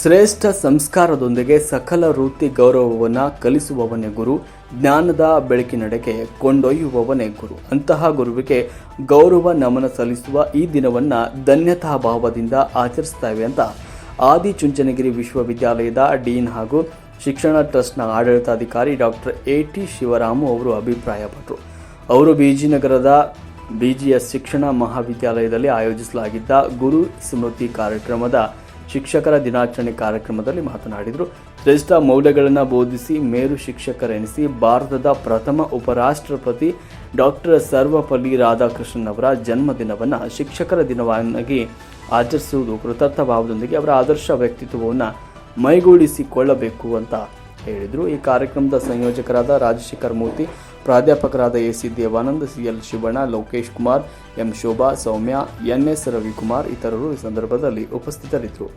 ಶ್ರೇಷ್ಠ ಸಂಸ್ಕಾರದೊಂದಿಗೆ ಸಕಲ ವೃತ್ತಿ ಗೌರವವನ್ನು ಕಲಿಸುವವನೇ ಗುರು, ಜ್ಞಾನದ ಬೆಳಕಿನಡೆಗೆ ಕೊಂಡೊಯ್ಯುವವನೇ ಗುರು. ಅಂತಹ ಗುರುವಿಗೆ ಗೌರವ ನಮನ ಸಲ್ಲಿಸುವ ಈ ದಿನವನ್ನು ಧನ್ಯತಾ ಭಾವದಿಂದ ಆಚರಿಸ್ತೇವೆ ಅಂತ ಆದಿಚುಂಚನಗಿರಿ ವಿಶ್ವವಿದ್ಯಾಲಯದ ಡೀನ್ ಹಾಗೂ ಶಿಕ್ಷಣ ಟ್ರಸ್ಟ್ನ ಆಡಳಿತಾಧಿಕಾರಿ ಡಾಕ್ಟರ್ ಎ ಟಿ ಶಿವರಾಮು ಅವರು ಅಭಿಪ್ರಾಯಪಟ್ಟರು. ಅವರು ಬಿಜಿನಗರದ ಬಿಜಿಎಸ್ ಶಿಕ್ಷಣ ಮಹಾವಿದ್ಯಾಲಯದಲ್ಲಿ ಆಯೋಜಿಸಲಾಗಿದ್ದ ಗುರು ಸ್ಮೃತಿ ಕಾರ್ಯಕ್ರಮದ ಶಿಕ್ಷಕರ ದಿನಾಚರಣೆ ಕಾರ್ಯಕ್ರಮದಲ್ಲಿ ಮಾತನಾಡಿದರು. ಶ್ರೇಷ್ಠ ಮೌಲ್ಯಗಳನ್ನು ಬೋಧಿಸಿ ಮೇರು ಶಿಕ್ಷಕರೆನಿಸಿ ಭಾರತದ ಪ್ರಥಮ ಉಪರಾಷ್ಟ್ರಪತಿ ಡಾಕ್ಟರ್ ಸರ್ವಪಲ್ಲಿ ರಾಧಾಕೃಷ್ಣನ್ ಅವರ ಜನ್ಮದಿನವನ್ನು ಶಿಕ್ಷಕರ ದಿನವನ್ನಾಗಿ ಆಚರಿಸುವುದು ಕೃತಾರ್ಥ ಭಾವದೊಂದಿಗೆ ಅವರ ಆದರ್ಶ ವ್ಯಕ್ತಿತ್ವವನ್ನು ಮೈಗೂಡಿಸಿಕೊಳ್ಳಬೇಕು ಅಂತ ಹೇಳಿದರು. ಈ ಕಾರ್ಯಕ್ರಮದ ಸಂಯೋಜಕರಾದ ರಾಜಶೇಖರ್ ಮೂರ್ತಿ ಪ್ರಾಧ್ಯಾಪಕರಾದ A C Devananda, C L Shivanna, Lokesh Kumar, M Shobha, Soumya, N S Ravikumar ಇತರರು ಈ ಸಂದರ್ಭದಲ್ಲಿ ಉಪಸ್ಥಿತರಿದ್ದರು.